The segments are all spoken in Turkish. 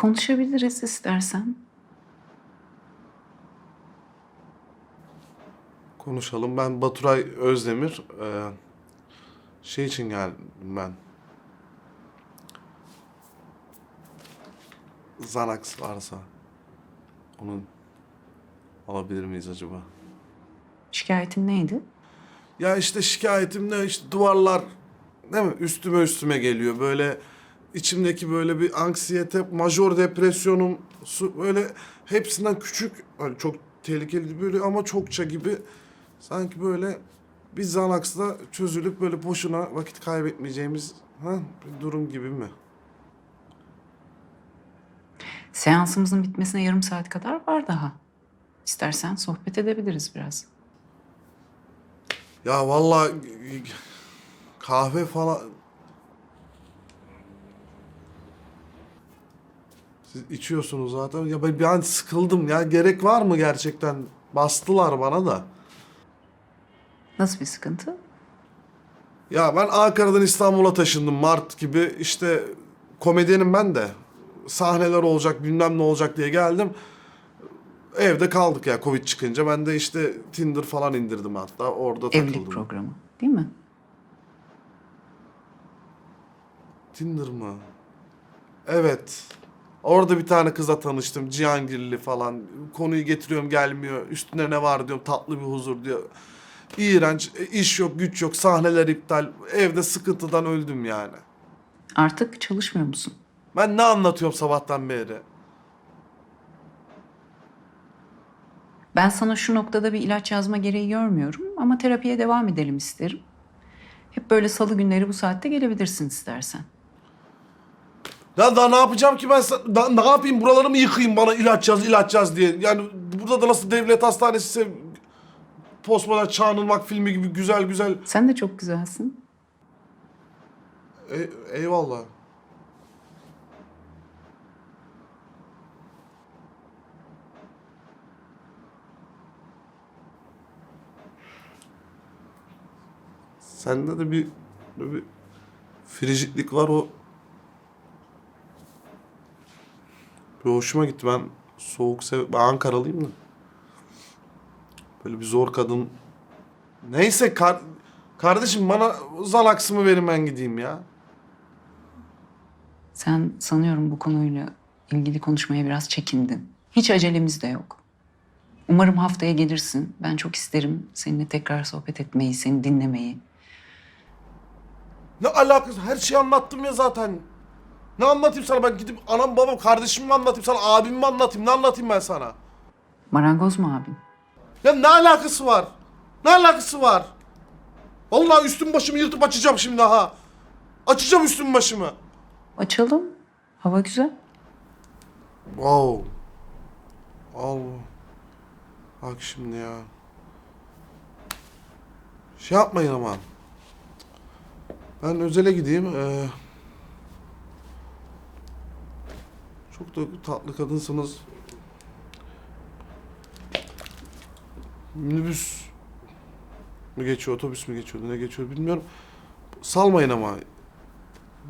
Konuşabiliriz istersen. Konuşalım. Ben Baturay Özdemir. Ee, şey için geldim ben. Xanax varsa onun alabilir miyiz acaba? Şikayetin neydi? Ya işte şikayetim ne? İşte duvarlar değil mi? Üstüme üstüme geliyor. Böyle içimdeki böyle bir anksiyete, major depresyonum, böyle hepsinden küçük, hani çok tehlikeli böyle ama çokça gibi sanki böyle bir Xanax'la çözülüp böyle boşuna vakit kaybetmeyeceğimiz ha, bir durum gibi mi? Seansımızın bitmesine yarım saat kadar var daha. İstersen sohbet edebiliriz biraz. Ya vallahi kahve falan Siz içiyorsunuz zaten. Ya ben bir an sıkıldım ya. Gerek var mı gerçekten? Bastılar bana da. Nasıl bir sıkıntı? Ya ben Ankara'dan İstanbul'a taşındım Mart gibi. İşte komedyenim ben de. Sahneler olacak bilmem ne olacak diye geldim. Evde kaldık ya Covid çıkınca. Ben de işte Tinder falan indirdim hatta. Orada takıldım. Evlilik programı değil mi? Tinder mı? Evet. Orada bir tane kızla tanıştım. Cihangirli falan. Konuyu getiriyorum gelmiyor. Üstüne ne var diyorum. Tatlı bir huzur diyor. İğrenç. E, iş yok, güç yok. Sahneler iptal. Evde sıkıntıdan öldüm yani. Artık çalışmıyor musun? Ben ne anlatıyorum sabahtan beri? Ben sana şu noktada bir ilaç yazma gereği görmüyorum ama terapiye devam edelim isterim. Hep böyle salı günleri bu saatte gelebilirsin istersen. Ya daha ne yapacağım ki ben? Daha ne yapayım? Buraları mı yıkayayım bana ilaç yaz, ilaç yaz diye? Yani burada da nasıl devlet hastanesi ise postmodern çağınılmak filmi gibi güzel güzel. Sen de çok güzelsin. E- eyvallah. Sende de bir, bir friciklik var o. Bir hoşuma gitti ben soğuk sev ben Ankaralıyım da. Böyle bir zor kadın. Neyse kar... kardeşim bana Xanax'ımı verin ben gideyim ya. Sen sanıyorum bu konuyla ilgili konuşmaya biraz çekindin. Hiç acelemiz de yok. Umarım haftaya gelirsin. Ben çok isterim seninle tekrar sohbet etmeyi, seni dinlemeyi. Ne alakası? Her şeyi anlattım ya zaten. Ne anlatayım sana ben gidip anam babam kardeşimi mi anlatayım sana abimi mi anlatayım ne anlatayım ben sana? Marangoz mu abin? Ya ne alakası var? Ne alakası var? Vallahi üstüm başımı yırtıp açacağım şimdi ha. Açacağım üstüm başımı. Açalım. Hava güzel. Wow. Allah. Bak şimdi ya. Şey yapmayın ama. Ben özele gideyim. Ee, çok da tatlı kadınsınız. Minibüs mü geçiyor, otobüs mü geçiyordu, ne geçiyor bilmiyorum. Salmayın ama.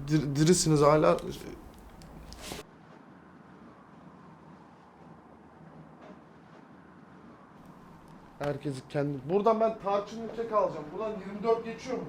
Dir- dirisiniz hala. Herkesi kendi... Buradan ben tarçın ülke alacağım. Buradan 24 geçiyor mu?